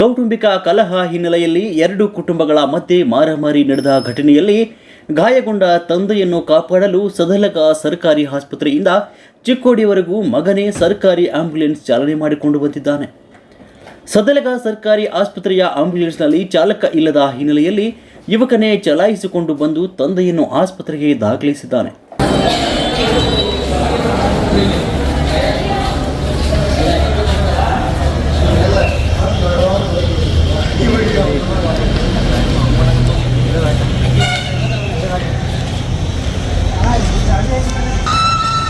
ಕೌಟುಂಬಿಕ ಕಲಹ ಹಿನ್ನೆಲೆಯಲ್ಲಿ ಎರಡು ಕುಟುಂಬಗಳ ಮಧ್ಯೆ ಮಾರಾಮಾರಿ ನಡೆದ ಘಟನೆಯಲ್ಲಿ ಗಾಯಗೊಂಡ ತಂದೆಯನ್ನು ಕಾಪಾಡಲು ಸದಲಗ ಸರ್ಕಾರಿ ಆಸ್ಪತ್ರೆಯಿಂದ ಚಿಕ್ಕೋಡಿಯವರೆಗೂ ಮಗನೇ ಸರ್ಕಾರಿ ಆಂಬ್ಯುಲೆನ್ಸ್ ಚಾಲನೆ ಮಾಡಿಕೊಂಡು ಬಂದಿದ್ದಾನೆ. ಸದಲಗ ಸರ್ಕಾರಿ ಆಸ್ಪತ್ರೆಯ ಆಂಬ್ಯುಲೆನ್ಸ್ನಲ್ಲಿ ಚಾಲಕ ಇಲ್ಲದ ಹಿನ್ನೆಲೆಯಲ್ಲಿ ಯುವಕನೇ ಚಲಾಯಿಸಿಕೊಂಡು ಬಂದು ತಂದೆಯನ್ನು ಆಸ್ಪತ್ರೆಗೆ ದಾಖಲಿಸಿದ್ದಾನೆ.